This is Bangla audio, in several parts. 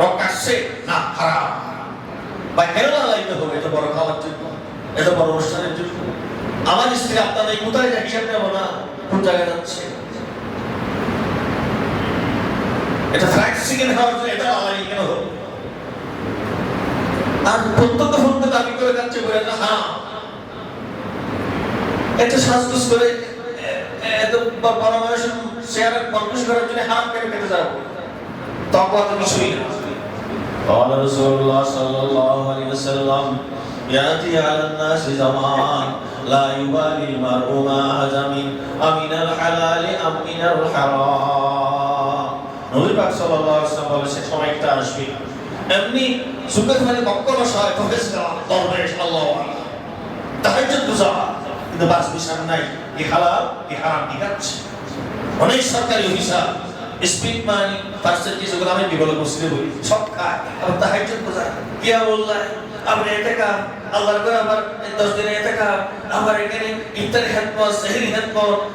রক আসছে? না হারাম বা কেন লাগাইতে হবে, এত বড় খাওয়ার জন্য, এত বড় অনুষ্ঠানের জন্য। আমার স্ত্রী, আপনার এই কোথায়? হিসাব নেব না, কোন জায়গায় যাচ্ছে? এটা ফ্রাইড চিকেন খাওয়ার জন্য, এটা লাগাই কেন হবে? আর প্রত্যক্ষ ফোন দাবি করে যাচ্ছে, বলে যে হ্যাঁ। এটা সাজগুজ করে এত বড় মানুষের শেয়ারের কনফিউজ করার জন্য হারাম কেন খেতে যাব? তখন তো কিছুই না قال رسول الله صلى الله عليه وسلم يأتي على الناس زمان لا يبالي المرء ما هذا من أمن الحلال أم من الحرام নবী পাক সাল্লাল্লাহু আলাইহি ওয়াসাল্লাম বলেছে সময় একটা আসবে এমনি সুখের মানে কখনো সহায় প্রফেসর দরবেশ আল্লাহ তাহাজ্জুদ গুজার কিন্তু বাস বিশাল নাই কি হালাল কি হারাম কি খাচ্ছে অনেক সরকারি অফিসার স্পিড মানি পার্সেন্টেজ ওগুলো আমি সব খায়, আবার গুজার কিয়া আমরা এটা আল্লাহর করে আবার দশ দিনে এটা কাম আবার এখানে ইফতারি সেহরি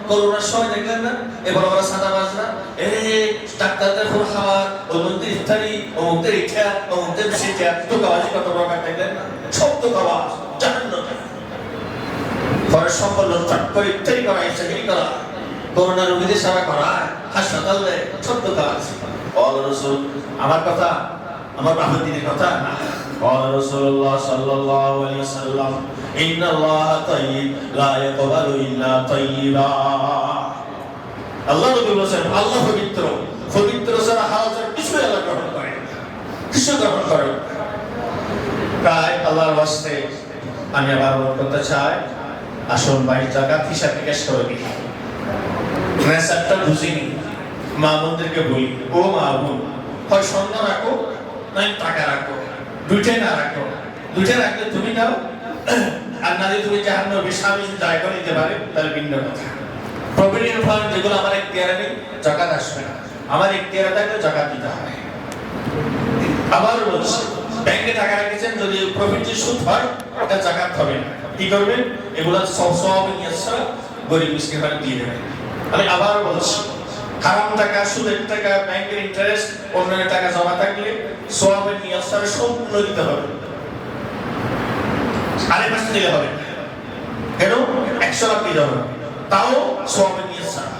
করোনার সময় দেখলেন না? এবার ওরা সাদা এই ডাক্তারদের ইফতারি ইচ্ছা তো গাওয়াজি কত প্রকার দেখলেন না? সব তো গাওয়া জানেন না চট করে করা। করোনা রোগীদের সেবা করা হাসপাতালে ছোট্ট কাজ অল রসুল আমার কথা আমার বাহাদিনের কথা না قال رسول الله صلى الله عليه وسلم إن الله طيب لا يقبل إلا طيبا আল্লাহ নবী বলেছেন আল্লাহ পবিত্র পবিত্র ছাড়া হারাম ছাড়া কিছু আল্লাহ গ্রহণ করে না। কিছু গ্রহণ করে না। তাই আল্লাহর বাস্তে আমি আবার অনুরোধ করতে চাই আসুন বাইশ টাকা হিসাব নিকাশ করে দিই মেসারটা বুঝিনি মা বোনদেরকে বলি ও মা বোন হয় স্বর্ণ রাখো নয় টাকা রাখো দুইটাই না রাখো দুইটা রাখলে তুমি দাও আর না তুমি জাহান নবী স্বামী করে দিতে পারে তাহলে ভিন্ন কথা প্রভিডেন্ট ফান্ড যেগুলো আমার এখতিয়ারে নেই জাকাত আসবে না আমার এখতিয়ারে থাকলে জাকাত দিতে হয় আবার বলছি ব্যাংকে টাকা রেখেছেন যদি প্রফিট যে সুদ হয় ওটা জাকাত হবে না কি করবেন এগুলো সব সব নিয়ে গরিব মিসকে দিয়ে দেবেন আমি আবার বলছি হারাম টাকা, সুদের টাকা, ব্যাংকের ইন্টারেস্ট অন্যের টাকা জমা থাকলে সোয়াবের নিয়ে ছাড়া সম্পূর্ণ দিতে হবে। আরে মাসে দিলে হবে। কেন? একশো লাখ দিতে হবে। তাও সোয়াবের নিয়ে ছাড়া।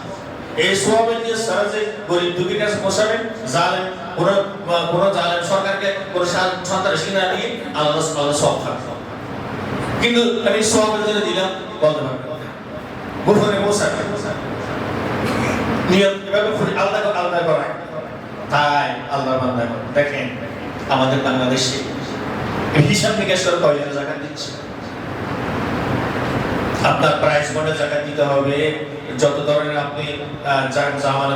এই সোয়াবের নিয়ে ছাড়া যে গরিব দুঃখীর কাছে পৌঁছাবেন জালেম, কোন কোন জালেম সরকারকে, কোন সন্ত্রাসী না দিয়ে আল্লাহ আল্লাহ সব থাকবে। কিন্তু আমি সোয়াবের জন্য দিলাম, বলতে পারব না। গোপনে পৌঁছাবে। নিয়ত এভাবে আলাদা আলাদা দেখেন, আমাদের বাংলাদেশে হিসাব নিকাশের কয়জন জায়গা দিচ্ছে? আপনার প্রাইস বন্ডে জায়গা দিতে হবে। যত ধরনের আপনি